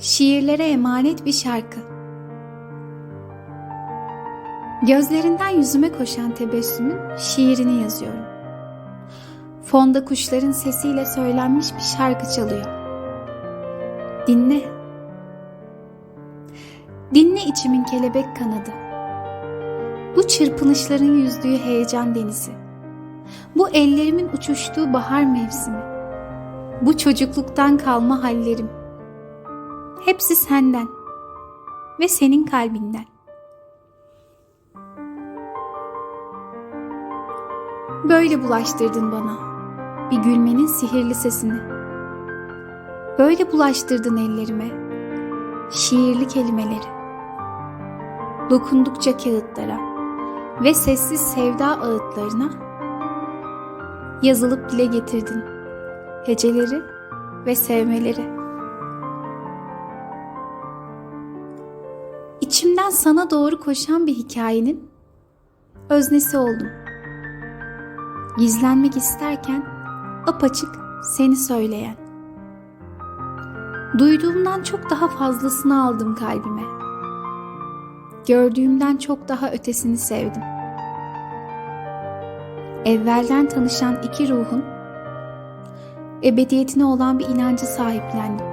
Şiirlere emanet bir şarkı. Gözlerinden yüzüme koşan tebessümün şiirini yazıyorum. Fonda kuşların sesiyle söylenmiş bir şarkı çalıyor. Dinle. Dinle içimin kelebek kanadı. Bu çırpınışların yüzdüğü heyecan denizi. Bu ellerimin uçuştuğu bahar mevsimi. Bu çocukluktan kalma hallerim. Hepsi senden ve senin kalbinden. Böyle bulaştırdın bana bir gülmenin sihirli sesini. Böyle bulaştırdın ellerime şiirli kelimeleri. Dokundukça kağıtlara ve sessiz sevda ağıtlarına yazılıp dile getirdin heceleri ve sevmeleri. İçimden sana doğru koşan bir hikayenin öznesi oldum. Gizlenmek isterken apaçık seni söyleyen. Duyduğumdan çok daha fazlasını aldım kalbime. Gördüğümden çok daha ötesini sevdim. Evvelden tanışan iki ruhun ebediyetine olan bir inancı sahiplendim.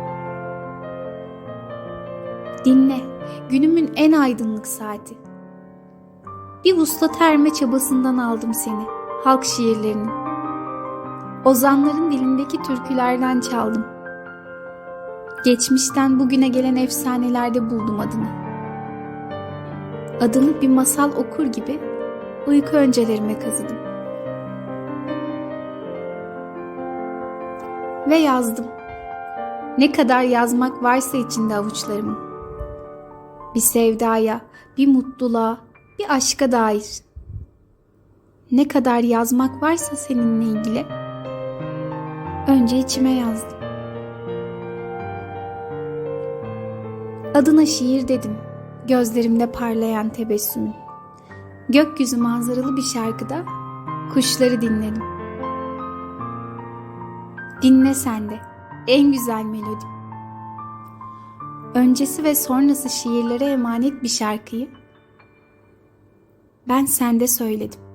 Dinle, günümün en aydınlık saati. Bir vuslat erme çabasından aldım seni, halk şiirlerinin. Ozanların dilindeki türkülerden çaldım. Geçmişten bugüne gelen efsanelerde buldum adını. Adını bir masal okur gibi uyku öncelerime kazıdım. Ve yazdım. Ne kadar yazmak varsa içinde avuçlarımın. Bir sevdaya, bir mutluluğa, bir aşka dair. Ne kadar yazmak varsa seninle ilgili. Önce içime yazdım. Adına şiir dedim. Gözlerimde parlayan tebessümün. Gökyüzü manzaralı bir şarkıda kuşları dinledim. Dinle sen de en güzel melodi. Öncesi ve sonrası şiirlere emanet bir şarkıyı ben sende söyledim.